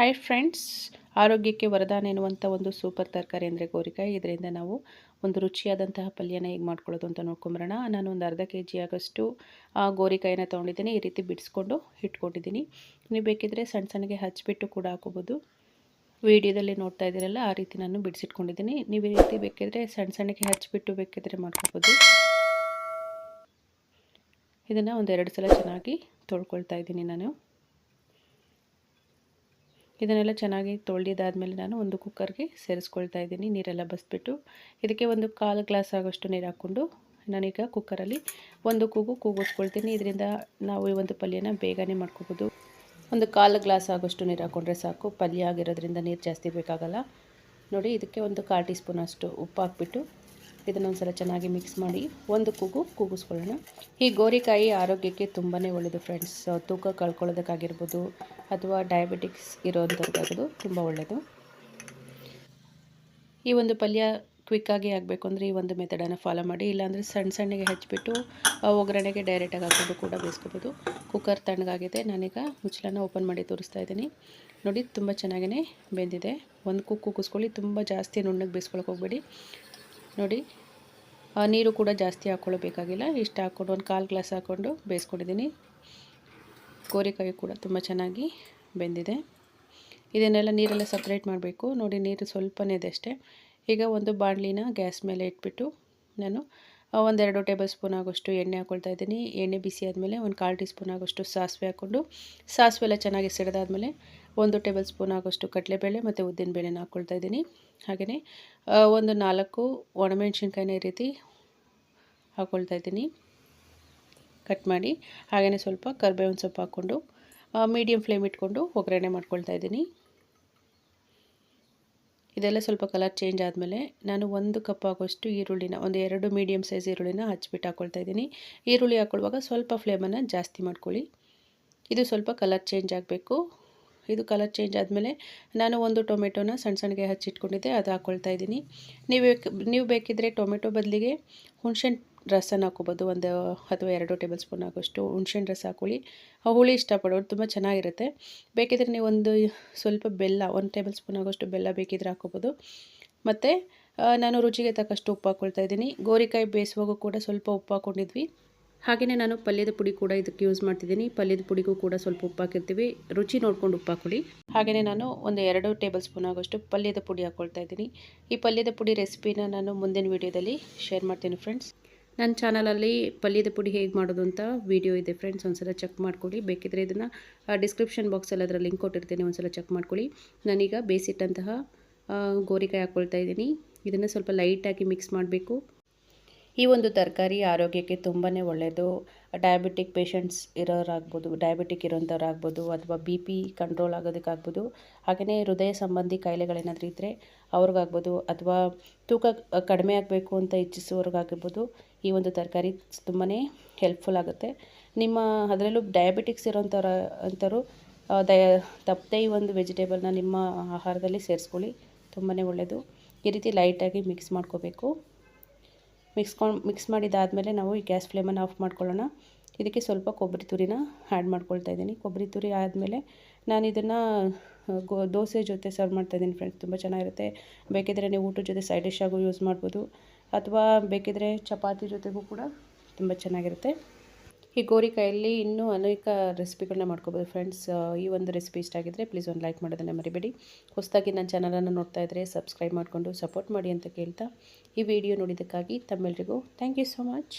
Hi friends ಆರೋಗ್ಯಕ್ಕೆ ವರದಾನ ಎನ್ನುವಂಥ ಒಂದು ಸೂಪರ್ ತರಕಾರಿ ಅಂದರೆ ಗೋರಿಕಾಯಿ. ಇದರಿಂದ ನಾವು ಒಂದು ರುಚಿಯಾದಂತಹ ಪಲ್ಯನ ಹೇಗೆ ಮಾಡ್ಕೊಳ್ಳೋದು ಅಂತ ನೋಡ್ಕೊಂಬರೋಣ. ನಾನು ಒಂದು ಅರ್ಧ ಕೆ ಜಿ ಆಗೋಷ್ಟು ಗೋರಿಕಾಯಿನ ತೊಗೊಂಡಿದ್ದೀನಿ. ಈ ರೀತಿ ಬಿಡಿಸ್ಕೊಂಡು ಇಟ್ಕೊಂಡಿದ್ದೀನಿ. ನೀವು ಬೇಕಿದ್ರೆ ಸಣ್ಣ ಸಣ್ಣಗೆ ಹಚ್ಚಿಬಿಟ್ಟು ಕೂಡ ಹಾಕೋಬೋದು ವಿಡಿಯೋದಲ್ಲಿ ನೋಡ್ತಾ ಇದ್ದೀರಲ್ಲ, ಆ ರೀತಿ ನಾನು ಬಿಡಿಸಿಟ್ಕೊಂಡಿದ್ದೀನಿ. ನೀವು ಈ ರೀತಿ ಬೇಕಿದ್ರೆ ಸಣ್ಣ ಸಣ್ಣಗೆ ಹಚ್ಚಿಬಿಟ್ಟು ಬೇಕಿದ್ರೆ ಮಾಡ್ಕೋಬೋದು. ಇದನ್ನು ಒಂದೆರಡು ಸಲ ಚೆನ್ನಾಗಿ ತೊಳ್ಕೊಳ್ತಾ ಇದ್ದೀನಿ ನಾನು. ಇದನ್ನೆಲ್ಲ ಚೆನ್ನಾಗಿ ತೊಳೆದಿದ್ದಾದಮೇಲೆ ನಾನು ಒಂದು ಕುಕ್ಕರ್ಗೆ ಸೇರಿಸ್ಕೊಳ್ತಾ ಇದ್ದೀನಿ, ನೀರೆಲ್ಲ ಬಸ್ಬಿಟ್ಟು. ಇದಕ್ಕೆ ಒಂದು ಕಾಲು ಗ್ಲಾಸ್ ಆಗೋಷ್ಟು ನೀರು ಹಾಕ್ಕೊಂಡು ನಾನೀಗ ಕುಕ್ಕರಲ್ಲಿ ಒಂದು ಕೂಗು ಕೂಗಿಸ್ಕೊಳ್ತೀನಿ. ಇದರಿಂದ ನಾವು ಈ ಒಂದು ಪಲ್ಯನ ಬೇಗನೆ ಮಾಡ್ಕೋಬೋದು. ಒಂದು ಕಾಲು ಗ್ಲಾಸ್ ಆಗೋಷ್ಟು ನೀರು ಹಾಕ್ಕೊಂಡ್ರೆ ಸಾಕು. ಪಲ್ಯ ಆಗಿರೋದ್ರಿಂದ ನೀರು ಜಾಸ್ತಿ ಬೇಕಾಗಲ್ಲ. ನೋಡಿ, ಇದಕ್ಕೆ ಒಂದು ಕಾಲು ಟೀ ಸ್ಪೂನ್ ಅಷ್ಟು ಉಪ್ಪು ಹಾಕ್ಬಿಟ್ಟು ಇದನ್ನೊಂದ್ಸಲ ಚೆನ್ನಾಗಿ ಮಿಕ್ಸ್ ಮಾಡಿ ಒಂದು ಕೂಗು ಕೂಗಿಸ್ಕೊಳ್ಳೋಣ. ಈ ಗೋರಿಕಾಯಿ ಆರೋಗ್ಯಕ್ಕೆ ತುಂಬಾ ಒಳ್ಳೆಯದು ಫ್ರೆಂಡ್ಸ್ ತೂಕ ಕಳ್ಕೊಳ್ಳೋದಕ್ಕಾಗಿರ್ಬೋದು ಅಥವಾ ಡಯಾಬಿಟಿಕ್ಸ್ ಇರೋವಂಥದ್ದಾಗೋದು ತುಂಬ ಒಳ್ಳೆಯದು ಈ ಒಂದು ಪಲ್ಯ ಕ್ವಿಕ್ಕಾಗಿ ಆಗಬೇಕು ಅಂದರೆ ಈ ಒಂದು ಮೆಥಡನ್ನು ಫಾಲೋ ಮಾಡಿ. ಇಲ್ಲಾಂದರೆ ಸಣ್ಣ ಸಣ್ಣಗೆ ಹಚ್ಚಿಬಿಟ್ಟು ಒಗ್ಗರಣೆಗೆ ಡೈರೆಕ್ಟಾಗಿ ಹಾಕೊಂಡು ಕೂಡ ಬೇಯಿಸ್ಕೋಬೋದು. ಕುಕ್ಕರ್ ತಣ್ಣಗಾಗಿದೆ. ನಾನೀಗ ಮುಚ್ಚಲನ್ನ ಓಪನ್ ಮಾಡಿ ತೋರಿಸ್ತಾ ಇದ್ದೀನಿ. ನೋಡಿ, ತುಂಬ ಚೆನ್ನಾಗೇ ಬೆಂದಿದೆ. ಒಂದು ಕುಕ್ ಕುಗ್ಗಿಸ್ಕೊಳ್ಳಿ ತುಂಬ ಜಾಸ್ತಿ ನುಣ್ಣಗೆ ಬೇಯಿಸ್ಕೊಳಕ್ಕೆ ಹೋಗಬೇಡಿ. ನೋಡಿ ನೀರು ಕೂಡ ಜಾಸ್ತಿ ಹಾಕ್ಕೊಳ್ಳೋಬೇಕಾಗಿಲ್ಲ ಇಷ್ಟು ಹಾಕ್ಕೊಂಡು ಒಂದು ಕಾಲು ಗ್ಲಾಸ್ ಹಾಕ್ಕೊಂಡು ಬೇಯಿಸ್ಕೊಂಡಿದ್ದೀನಿ. ಕೋರಿಕಾಯಿ ಕೂಡ ತುಂಬ ಚೆನ್ನಾಗಿ ಬೆಂದಿದೆ. ಇದನ್ನೆಲ್ಲ ನೀರೆಲ್ಲ ಸಪ್ರೇಟ್ ಮಾಡಬೇಕು. ನೋಡಿ, ನೀರು ಸ್ವಲ್ಪನೇ ಇದೆ ಅಷ್ಟೇ. ಈಗ ಒಂದು ಬಾಣಲಿನ ಗ್ಯಾಸ್ ಮೇಲೆ ಇಟ್ಬಿಟ್ಟು ನಾನು ಒಂದೆರಡು ಟೇಬಲ್ ಸ್ಪೂನ್ ಆಗೋಷ್ಟು ಎಣ್ಣೆ ಹಾಕ್ಕೊಳ್ತಾ ಇದ್ದೀನಿ. ಎಣ್ಣೆ ಬಿಸಿ ಆದಮೇಲೆ ಒಂದು ಕಾಲು ಟೀ ಸ್ಪೂನ್ ಆಗೋಷ್ಟು ಸಾಸಿವೆ ಹಾಕ್ಕೊಂಡು, ಸಾಸಿವೆ ಎಲ್ಲ ಚೆನ್ನಾಗಿ ಸಿಡಿದಾದ್ಮೇಲೆ ಒಂದು ಟೇಬಲ್ ಸ್ಪೂನ್ ಆಗೋಷ್ಟು ಕಡಲೆಬೇಳೆ ಮತ್ತು ಉದ್ದಿನ ಬೇಳೆನ ಹಾಕ್ಕೊಳ್ತಾ ಇದ್ದೀನಿ. ಹಾಗೆಯೇ ಒಂದು ನಾಲ್ಕು ಒಣಮೆಣ್ಸಿನ್ಕಾಯಿನ ಈ ರೀತಿ ಹಾಕ್ಕೊಳ್ತಾ ಇದ್ದೀನಿ. ಕಟ್ ಮಾಡಿ ಹಾಗೆಯೇ ಸ್ವಲ್ಪ ಕರ್ಬೇವಿನ ಸೊಪ್ಪು ಹಾಕ್ಕೊಂಡು ಮೀಡಿಯಮ್ ಫ್ಲೇಮ್ ಇಟ್ಕೊಂಡು ಒಗ್ಗರಣೆ ಮಾಡ್ಕೊಳ್ತಾ ಇದ್ದೀನಿ. ಇದೆಲ್ಲ ಸ್ವಲ್ಪ ಕಲರ್ ಚೇಂಜ್ ಆದಮೇಲೆ ನಾನು ಒಂದು ಕಪ್ ಆಗೋಷ್ಟು ಈರುಳ್ಳಿನ, ಒಂದು ಎರಡು ಮೀಡಿಯಮ್ ಸೈಜ್ ಈರುಳ್ಳಿನ ಹಚ್ಬಿಟ್ಟು ಹಾಕ್ಕೊಳ್ತಾ ಇದ್ದೀನಿ. ಈರುಳ್ಳಿ ಹಾಕ್ಕೊಳ್ಳುವಾಗ ಸ್ವಲ್ಪ ಫ್ಲೇಮನ್ನು ಜಾಸ್ತಿ ಮಾಡ್ಕೊಳ್ಳಿ. ಇದು ಸ್ವಲ್ಪ ಕಲರ್ ಚೇಂಜ್ ಆಗಬೇಕು. ಇದು ಕಲರ್ ಚೇಂಜ್ ಆದಮೇಲೆ ನಾನು ಒಂದು ಟೊಮೆಟೊನ ಸಣ್ಣ ಸಣ್ಣಗೆ ಹಚ್ಚಿಟ್ಕೊಂಡಿದ್ದೆ ಅದು ಹಾಕ್ಕೊಳ್ತಾ ಇದ್ದೀನಿ. ನೀವು ನೀವು ಬೇಕಿದ್ದರೆ ಟೊಮೆಟೊ ಬದಲಿಗೆ ಹುಣ್ಸೆಣ್ ರಸನ ಹಾಕೋಬೋದು ಒಂದು ಅಥವಾ ಎರಡು ಟೇಬಲ್ ಸ್ಪೂನ್ ಆಗೋಷ್ಟು ಹುಣ್ಸೆಣ್ ರಸ ಹಾಕೊಳ್ಳಿ ಹುಳಿ ಇಷ್ಟಪಡೋರು ತುಂಬ ಚೆನ್ನಾಗಿರುತ್ತೆ. ಬೇಕಿದ್ರೆ ನೀವು ಒಂದು ಸ್ವಲ್ಪ ಬೆಲ್ಲ, ಒಂದು ಟೇಬಲ್ ಸ್ಪೂನ್ ಆಗೋಷ್ಟು ಬೆಲ್ಲ ಬೇಕಿದ್ರೆ ಹಾಕೋಬೋದು ಮತ್ತು ನಾನು ರುಚಿಗೆ ತಕ್ಕಷ್ಟು ಉಪ್ಪು ಹಾಕ್ಕೊಳ್ತಾ ಇದ್ದೀನಿ. ಗೋರಿಕಾಯಿ ಬೇಯಿಸುವಾಗೂ ಕೂಡ ಸ್ವಲ್ಪ ಉಪ್ಪು ಹಾಕ್ಕೊಂಡಿದ್ವಿ. ಹಾಗೆಯೇ ನಾನು ಪಲ್ಯದ ಪುಡಿ ಕೂಡ ಇದಕ್ಕೆ ಯೂಸ್ ಮಾಡ್ತಿದ್ದೀನಿ. ಪಲ್ಯದ ಪುಡಿಗೂ ಕೂಡ ಸ್ವಲ್ಪ ಉಪ್ಪು ಹಾಕಿರ್ತೀವಿ ರುಚಿ ನೋಡ್ಕೊಂಡು ಉಪ್ಪು ಹಾಕೊಳ್ಳಿ. ಹಾಗೆಯೇ ನಾನು ಒಂದು ಎರಡು ಟೇಬಲ್ ಸ್ಪೂನ್ ಆಗೋಷ್ಟು ಪಲ್ಯದ ಪುಡಿ ಹಾಕ್ಕೊಳ್ತಾ ಇದ್ದೀನಿ. ಈ ಪಲ್ಯದ ಪುಡಿ ರೆಸಿಪಿನ ನಾನು ಮುಂದಿನ ವೀಡಿಯೋದಲ್ಲಿ ಶೇರ್ ಮಾಡ್ತೀನಿ ಫ್ರೆಂಡ್ಸ್ ನನ್ನ ಚಾನಲಲ್ಲಿ ಪಲ್ಯದ ಪುಡಿ ಹೇಗೆ ಮಾಡೋದು ಅಂತ ವೀಡಿಯೋ ಇದೆ ಫ್ರೆಂಡ್ಸ್ ಒಂದ್ಸಲ ಚೆಕ್ ಮಾಡ್ಕೊಳ್ಳಿ. ಬೇಕಿದ್ರೆ ಇದನ್ನು ಡಿಸ್ಕ್ರಿಪ್ಷನ್ ಬಾಕ್ಸಲ್ಲಿ ಅದರ ಲಿಂಕ್ ಕೊಟ್ಟಿರ್ತೀನಿ. ಒಂದ್ಸಲ ಚೆಕ್ ಮಾಡ್ಕೊಳ್ಳಿ. ನಾನೀಗ ಬೇಯಿಸಿಟ್ಟಂತಹ ಗೋರಿಕಾಯಿ ಹಾಕ್ಕೊಳ್ತಾ ಇದ್ದೀನಿ. ಇದನ್ನು ಸ್ವಲ್ಪ ಲೈಟಾಗಿ ಮಿಕ್ಸ್ ಮಾಡಬೇಕು. ಈ ಒಂದು ತರಕಾರಿ ಆರೋಗ್ಯಕ್ಕೆ ತುಂಬಾ ಒಳ್ಳೆಯದು ಡಯಾಬಿಟಿಕ್ ಪೇಷಂಟ್ಸ್ ಇರೋರಾಗ್ಬೋದು ಡಯಾಬಿಟಿಕ್ ಇರೋಂಥವ್ರಾಗ್ಬೋದು, ಅಥವಾ ಬಿ ಪಿ ಕಂಟ್ರೋಲ್ ಆಗೋದಕ್ಕಾಗ್ಬೋದು ಹಾಗೆಯೇ ಹೃದಯ ಸಂಬಂಧಿ ಕಾಯಿಲೆಗಳೇನಾದರೂ ಇದ್ದರೆ ಅವ್ರಿಗಾಗ್ಬೋದು, ಅಥವಾ ತೂಕ ಕಡಿಮೆ ಆಗಬೇಕು ಅಂತ ಇಚ್ಛಿಸುವವ್ರಿಗಾಗಿರ್ಬೋದು, ಈ ಒಂದು ತರಕಾರಿ ತುಂಬಾ ಹೆಲ್ಪ್ಫುಲ್ ಆಗುತ್ತೆ. ನಿಮ್ಮ ಅದರಲ್ಲೂ ಡಯಾಬಿಟಿಕ್ಸ್ ಇರೋಂಥವ್ರ ಅಂಥವ್ರು ದಯ, ತಪ್ಪದೆ ಈ ಒಂದು ವೆಜಿಟೇಬಲ್ನ ನಿಮ್ಮ ಆಹಾರದಲ್ಲಿ ಸೇರಿಸ್ಕೊಳ್ಳಿ. ತುಂಬಾ ಒಳ್ಳೆಯದು ಈ ರೀತಿ ಲೈಟಾಗಿ ಮಿಕ್ಸ್ ಮಾಡ್ಕೋಬೇಕು. ಮಿಕ್ಸ್ಕೊಂಡು ಮಿಕ್ಸ್ ಮಾಡಿದ್ದಾದಮೇಲೆ ನಾವು ಈ ಗ್ಯಾಸ್ ಫ್ಲೇಮನ್ನು ಆಫ್ ಮಾಡ್ಕೊಳ್ಳೋಣ. ಇದಕ್ಕೆ ಸ್ವಲ್ಪ ಕೊಬ್ಬರಿ ತುರಿನ ಆ್ಯಡ್ ಮಾಡ್ಕೊಳ್ತಾ ಇದ್ದೀನಿ. ಕೊಬ್ಬರಿ ತುರಿ ಆದಮೇಲೆ ನಾನು ಇದನ್ನು ಗೋ, ದೋಸೆ ಜೊತೆ ಸರ್ವ್ ಮಾಡ್ತಾ ಇದ್ದೀನಿ ಫ್ರೆಂಡ್ಸ್ ತುಂಬ ಚೆನ್ನಾಗಿರುತ್ತೆ. ಬೇಕಿದ್ರೆ ನೀವು ಊಟದ ಜೊತೆ ಸೈಡ್ ಡಿಶ್ ಆಗೂ ಯೂಸ್ ಮಾಡ್ಬೋದು. ಅಥವಾ ಬೇಕಿದ್ರೆ ಚಪಾತಿ ಜೊತೆಗೂ ಕೂಡ ತುಂಬ ಚೆನ್ನಾಗಿರುತ್ತೆ. ಈ ಗೋರಿಕಾಯಲ್ಲಿ ಇನ್ನೂ ಅನೇಕ ರೆಸಿಪಿಗಳನ್ನ ಮಾಡ್ಕೋಬೋದು ಫ್ರೆಂಡ್ಸ್. ಈ ಒಂದು ರೆಸಿಪಿ ಇಷ್ಟ ಆಗಿದ್ದರೆ ಪ್ಲೀಸ್ ಒಂದು ಲೈಕ್ ಮಾಡೋದನ್ನು ಮರಿಬೇಡಿ. ಹೊಸದಾಗಿ ನನ್ನ ಚಾನಲನ್ನು ನೋಡ್ತಾ ಇದ್ದರೆ ಸಬ್ಸ್ಕ್ರೈಬ್ ಮಾಡಿಕೊಂಡು ಸಪೋರ್ಟ್ ಮಾಡಿ ಅಂತ ಕೇಳ್ತಾ ಈ ವಿಡಿಯೋ ನೋಡಿದ್ದಕ್ಕಾಗಿ ತಮ್ಮೆಲ್ಲರಿಗೂ ಥ್ಯಾಂಕ್ ಯು ಸೊ ಮಚ್